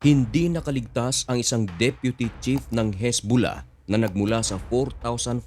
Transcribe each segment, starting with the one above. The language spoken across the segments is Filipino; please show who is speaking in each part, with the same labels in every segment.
Speaker 1: Hindi nakaligtas ang isang deputy chief ng Hezbollah na nagmula sa 4,400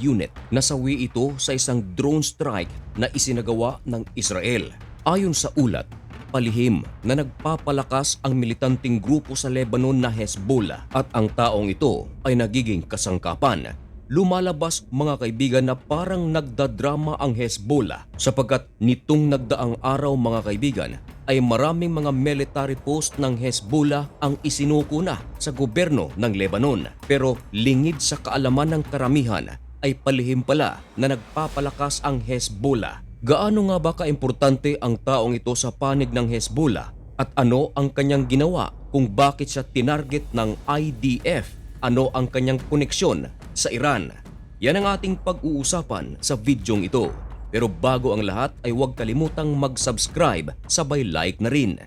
Speaker 1: unit. Nasawi ito sa isang drone strike na isinagawa ng Israel. Ayon sa ulat, palihim na nagpapalakas ang militanting grupo sa Lebanon na Hezbollah at ang taong ito ay nagiging kasangkapan. Lumalabas mga kaibigan na parang nagdadrama ang Hezbollah sapagkat nitong nagdaang araw mga kaibigan ay maraming mga military post ng Hezbollah ang isinuko na sa gobyerno ng Lebanon. Pero lingid sa kaalaman ng karamihan ay palihim pala na nagpapalakas ang Hezbollah. Gaano nga ba kaimportante ang taong ito sa panig ng Hezbollah at ano ang kanyang ginawa kung bakit siya tinarget ng IDF? Ano ang kanyang koneksyon sa Iran? Yan ang ating pag-uusapan sa videong ito. Pero bago ang lahat ay huwag kalimutang mag-subscribe sabay like na rin.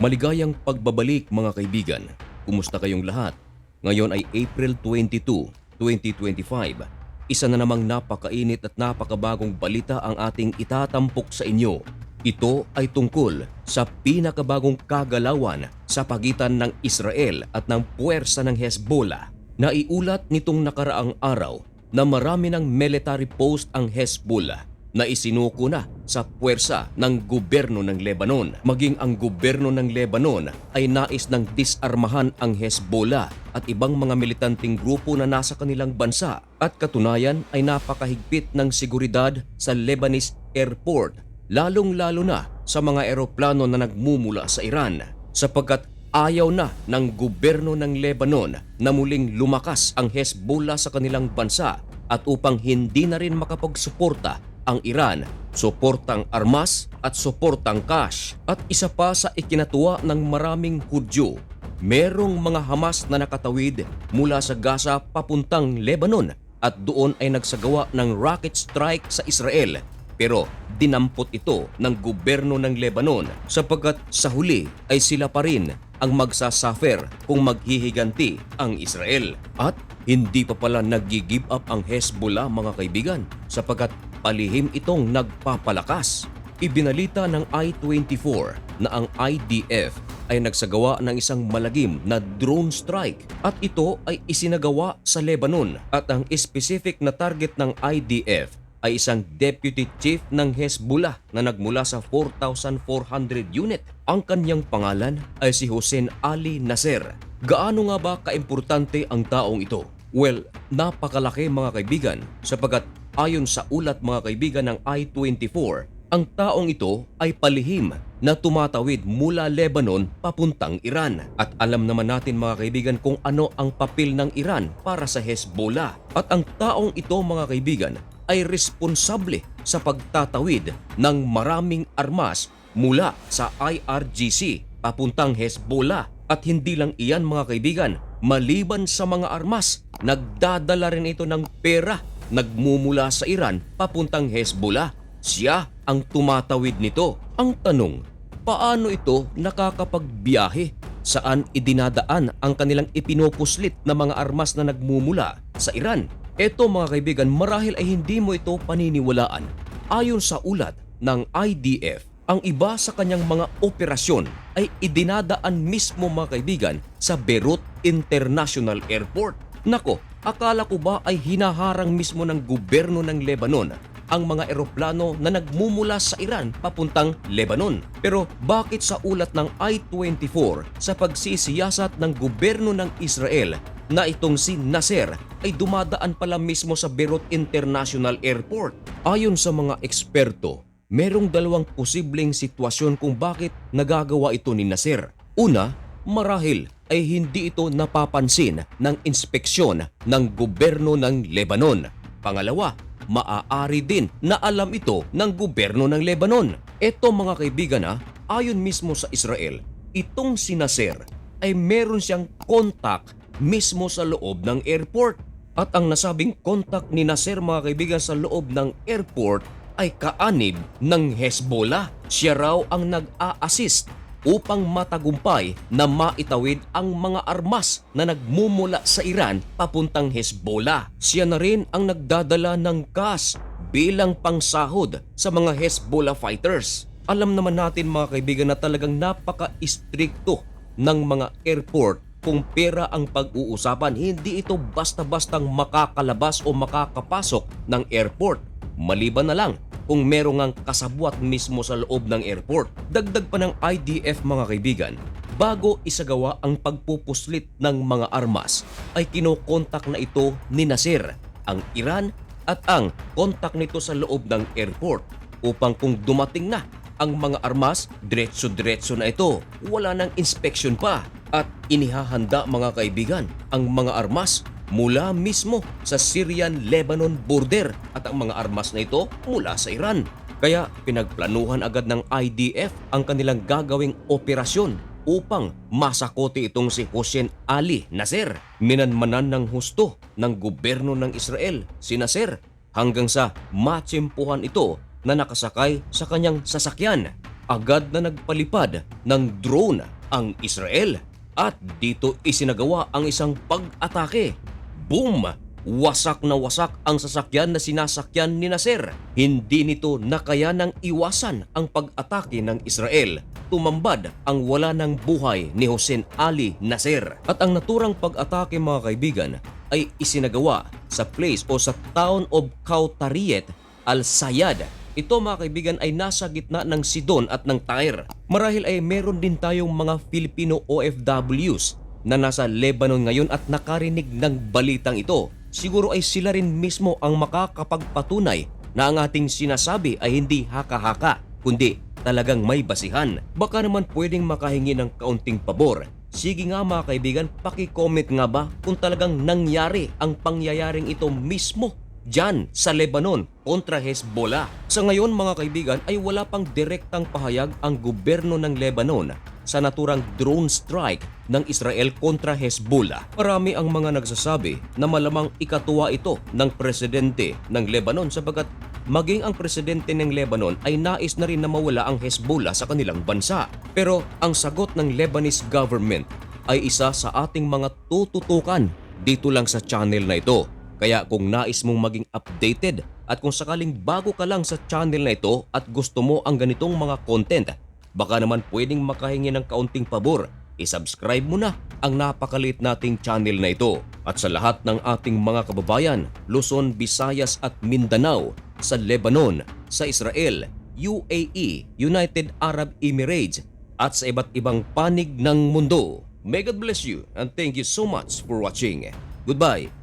Speaker 1: Maligayang pagbabalik mga kaibigan. Kumusta kayong lahat? Ngayon ay April 22, 2025. Isa na namang napakainit at napakabagong balita ang ating itatampok sa inyo. Ito ay tungkol sa pinakabagong kagalawan sa pagitan ng Israel at ng puwersa ng Hezbollah. Naiulat nitong nakaraang araw na marami ng military post ang Hezbollah na isinuko na sa puwersa ng gobyerno ng Lebanon. Maging ang gobyerno ng Lebanon ay nais ng disarmahan ang Hezbollah at ibang mga militanting grupo na nasa kanilang bansa at katunayan ay napakahigpit ng seguridad sa Lebanese airport lalong-lalo na sa mga eroplano na nagmumula sa Iran sapagkat ayaw na ng gobyerno ng Lebanon na muling lumakas ang Hezbollah sa kanilang bansa at upang hindi na rin makapagsuporta ang Iran, suportang armas at suportang cash. At isa pa sa ikinatuwa ng maraming Hudyo, merong mga Hamas na nakatawid mula sa Gaza papuntang Lebanon at doon ay nagsagawa ng rocket strike sa Israel. Pero dinampot ito ng gobyerno ng Lebanon sapagkat sa huli ay sila pa rin ang magsasuffer kung maghihiganti ang Israel. At hindi pa pala nag-give up ang Hezbollah mga kaibigan sapagkat palihim itong nagpapalakas. Ibinalita ng I-24 na ang IDF ay nagsagawa ng isang malagim na drone strike at ito ay isinagawa sa Lebanon at ang specific na target ng IDF ay isang deputy chief ng Hezbollah na nagmula sa 4,400 unit. Ang kanyang pangalan ay si Hussein Ali Nasser. Gaano nga ba kaimportante ang taong ito? Well, napakalaki mga kaibigan sapagkat ayon sa ulat mga kaibigan ng I-24, ang taong ito ay palihim na tumatawid mula Lebanon papuntang Iran. At alam naman natin mga kaibigan kung ano ang papel ng Iran para sa Hezbollah. At ang taong ito mga kaibigan ay responsable sa pagtatawid ng maraming armas mula sa IRGC papuntang Hezbollah. At hindi lang iyan mga kaibigan, maliban sa mga armas, nagdadala rin ito ng pera nagmumula sa Iran papuntang Hezbollah. Siya ang tumatawid nito. Ang tanong, paano ito nakakapagbiyahe? Saan idinadaan ang kanilang ipinupuslit na mga armas na nagmumula sa Iran? Ito mga kaibigan, marahil ay hindi mo ito paniniwalaan. Ayon sa ulat ng IDF, ang iba sa kanyang mga operasyon ay idinadaan mismo mga kaibigan sa Beirut International Airport. Nako, akala ko ba ay hinaharang mismo ng gobyerno ng Lebanon ang mga eroplano na nagmumula sa Iran papuntang Lebanon. Pero bakit sa ulat ng I-24 sa pagsisiyasat ng gobyerno ng Israel na itong si Nasser ay dumadaan pala mismo sa Beirut International Airport? Ayon sa mga eksperto, merong dalawang posibleng sitwasyon kung bakit nagagawa ito ni Nasser. Una, marahil ay hindi ito napapansin ng inspeksyon ng gobyerno ng Lebanon. Pangalawa, maaari din na alam ito ng gobyerno ng Lebanon. Eto mga kaibigan ha, ayon mismo sa Israel, itong si Nasser ay meron siyang contact mismo sa loob ng airport. At ang nasabing contact ni Nasser mga kaibigan sa loob ng airport ay kaanib ng Hezbollah. Siya raw ang nag-a-assist upang matagumpay na maitawid ang mga armas na nagmumula sa Iran papuntang Hezbollah. Siya na rin ang nagdadala ng gas bilang pangsahod sa mga Hezbollah fighters. Alam naman natin mga kaibigan na talagang napaka-istrikto ng mga airport kung pera ang pag-uusapan. Hindi ito basta-bastang makakalabas o makakapasok ng airport. Maliban na lang kung merong ang kasabwat mismo sa loob ng airport. Dagdag pa ng IDF mga kaibigan, bago isagawa ang pagpupuslit ng mga armas ay kinokontak na ito ni Nasir, ang Iran at ang kontak nito sa loob ng airport upang kung dumating na ang mga armas, diretso-diretso na ito. Wala nang inspection pa at inihahanda mga kaibigan ang mga armas mula mismo sa Syrian-Lebanon border at ang mga armas na ito mula sa Iran. Kaya pinagplanuhan agad ng IDF ang kanilang gagawing operasyon upang masakote itong si Hossein Ali Nasser. Minanmanan ng husto ng gobyerno ng Israel si Nasser hanggang sa matsimpuhan ito na nakasakay sa kanyang sasakyan. Agad na nagpalipad ng drone ang Israel at dito isinagawa ang isang pag-atake. Boom! Wasak na wasak ang sasakyan na sinasakyan ni Nasser. Hindi nito nakayanang iwasan ang pag-atake ng Israel. Tumambad ang wala ng buhay ni Hossein Ali Nasser. At ang naturang pag-atake mga kaibigan ay isinagawa sa place o sa town of Kautariyet al-Sayad ito mga kaibigan ay nasa gitna ng Sidon at ng Tyre. Marahil ay meron din tayong mga Filipino OFWs na nasa Lebanon ngayon at nakarinig ng balitang ito. Siguro ay sila rin mismo ang makakapagpatunay na ang ating sinasabi ay hindi haka-haka, kundi talagang may basihan. Baka naman pwedeng makahingi ng kaunting pabor. Sige nga mga kaibigan, paki-comment nga ba kung talagang nangyari ang pangyayaring ito mismo Diyan sa Lebanon kontra Hezbollah. Sa ngayon mga kaibigan ay wala pang direktang pahayag ang gobyerno ng Lebanon sa naturang drone strike ng Israel kontra Hezbollah. Marami ang mga nagsasabi na malamang ikatuwa ito ng presidente ng Lebanon sabagat maging ang presidente ng Lebanon ay nais na rin na mawala ang Hezbollah sa kanilang bansa. Pero ang sagot ng Lebanese government ay isa sa ating mga tututukan dito lang sa channel na ito. Kaya kung nais mong maging updated at kung sakaling bago ka lang sa channel na ito at gusto mo ang ganitong mga content, baka naman pwedeng makahingi ng kaunting pabor. I-subscribe mo na ang napakalit nating channel na ito. At sa lahat ng ating mga kababayan, Luzon, Visayas at Mindanao, sa Lebanon, sa Israel, UAE, United Arab Emirates, at sa iba't ibang panig ng mundo. May God bless you and thank you so much for watching. Goodbye